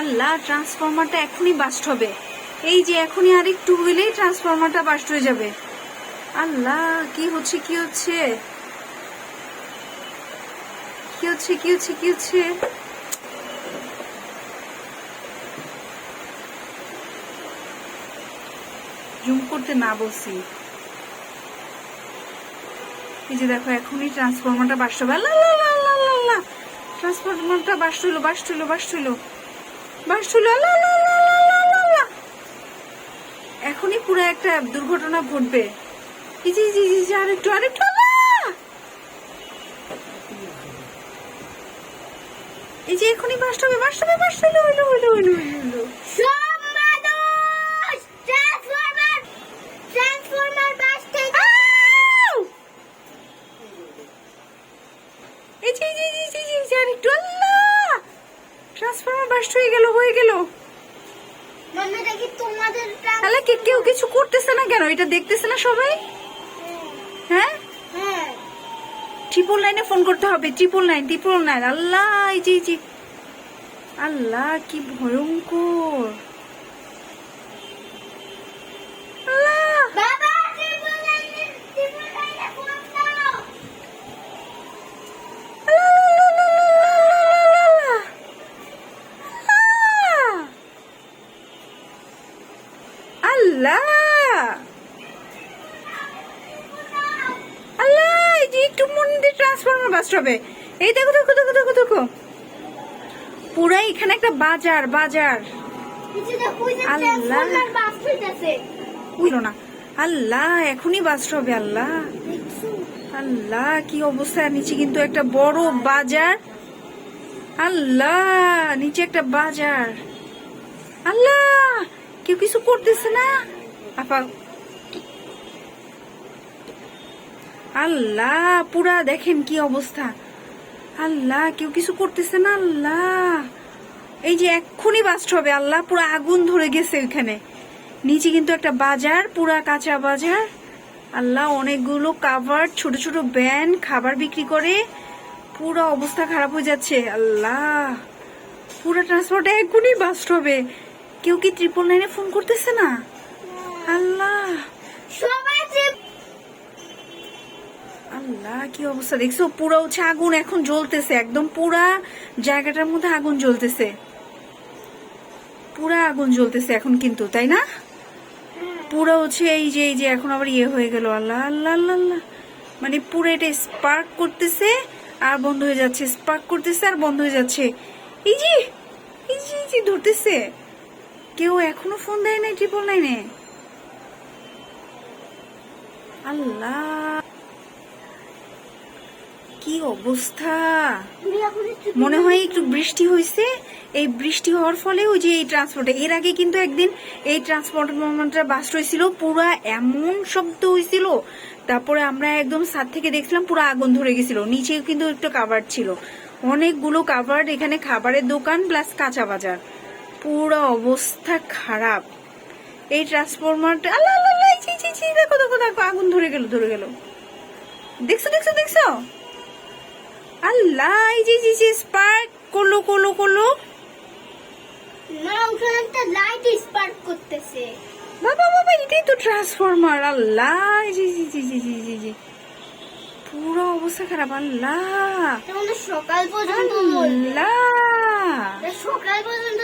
আল্লাহ ট্রান্সফরমারটা এখনই বাস্ট হবে। এই যে এখনই আরেকটু হইলেই ট্রান্সফরমারটা বাস্ট হয়ে যাবে। আল্লাহ, কি হচ্ছে কি হচ্ছে? কি হচ্ছে কি হচ্ছে কি হচ্ছে? জুম করতে না বলছি। এই যে দেখো, এখনই ট্রান্সফরমারটা হবে। আল্লাহ ট্রান্সফরমারটা বাস্ট হইল বাস্ট হইল বাস্ট হইল। এখনই পুরো একটা দুর্ঘটনা ঘটবে। আরেকটু আরেকটু এই যে এখনই বাস্তবে হবে বাস্তবে হইল হইল হইল হইল সব মানুষ ট্রান্সফরমার ট্রান্সফরমার বাস্ট আউ! এই যে এই যে, এই যে, এই যে, এই যে আরেকটু আল্লাহ ট্রান্সফরমার বাস্ট হয়ে গেল হয়ে গেল। মানে তাহলে কে কেউ কিছু করতেছে না কেন? এটা দেখতেছে না সবাই? হ্যাঁ? ট্রিপল লাইনে ফোন করতে হবে। Triple nine triple nine Allah জি এই আল্লাহ কি ভয়ঙ্কর। আল্লাহ। আল্লাহ এই যে একটু মন্দির ট্রান্সফরমার বাস্ট হবে এই দেখো দেখো দেখো দেখো দেখো। পুরা এখানে একটা বাজার বাজার। আল্লাহ। বুঝলো না। আল্লাহ এখনই বাস্ট হবে আল্লাহ। আল্লাহ কি অবস্থা নিচে কিন্তু একটা বড় বাজার। আল্লাহ নিচে একটা বাজার। আল্লাহ কেউ কিছু করতেছে না। আপা, আল্লাহ, পুরা দেখেন কি অবস্থা। আল্লাহ, কেউ কিছু করতেছে না, আল্লাহ। এই যে এক্ষুনি বাস্ট হবে, আল্লাহ, পুরো আগুন ধরে গেছে ওইখানে। নিচে কিন্তু একটা বাজার, পুরা কাঁচা বাজার। আল্লাহ, অনেকগুলো কাভার ছোট ছোট ব্যান খাবার বিক্রি করে। পুরো অবস্থা খারাপ হয়ে যাচ্ছে, আল্লাহ। পুরো ট্রান্সপোর্টে এক্ষুনি বাস্ট হবে। কেউ কি ট্রিপল নাইনে ফোন করতেছে না? আল্লাহ। আল্লাহ কি অবস্থা? দেখছ পুরো হচ্ছে আগুন এখন জ্বলতেছে একদম পুরা জায়গাটার মধ্যে আগুন জ্বলতেছে। পুরা আগুন জ্বলতেছে এখন কিন্তু তাই না? পুরো হচ্ছে এই যে এই যে এখন আবার ইয়ে হয়ে গেল আল্লাহ আল্লাহ আল্লাহ আল্লাহ। মানে পুরো এটা স্পার্ক করতেছে আর বন্ধ হয়ে যাচ্ছে স্পার্ক করতেছে আর বন্ধ হয়ে যাচ্ছে। এই যে এই যে ধরতেছে। কেউ এখনও ফোন দেয় নাই ট্রিপল নাইনে আল্লাহ। কি অবস্থা? মনে হয় একটু বৃষ্টি হয়েছে এই বৃষ্টি হওয়ার ফলে ওই যে এই ট্রান্সপোর্টে এর আগে কিন্তু একদিন এই ট্রান্সপোর্টটা বাস্ট হয়েছিল পুরা এমন শব্দ হয়েছিল তারপরে আমরা একদম ছাদ থেকে দেখছিলাম পুরো আগুন ধরে গেছিল, নিচেও কিন্তু একটু কাভার ছিল। অনেকগুলো কাভার এখানে খাবারের দোকান প্লাস কাঁচা বাজার। পুরো অবস্থা খারাপ। এই ট্রান্সফরমারটা আল্লাহ ছি, দেখো দেখো দেখো আগুন ধরে গেল ধরে গেল। দেখছ দেখছ দেখছ? আল্লাহ এই যে যে যে স্পার্ক করল করল করল। না ওখানে একটা লাইট স্পার্ক করতেছে। বাবা বাবা এটাই তো ট্রান্সফরমার আল্লাহ এই যে যে যে যে যে যে যে। পুরো অবস্থা খারাপ আল্লাহ। সকাল পর্যন্ত আল্লাহ। সকাল পর্যন্ত